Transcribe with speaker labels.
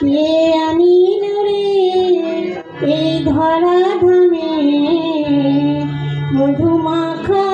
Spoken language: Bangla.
Speaker 1: কে আনিল রে এই ধরা ধামে মধুমাখা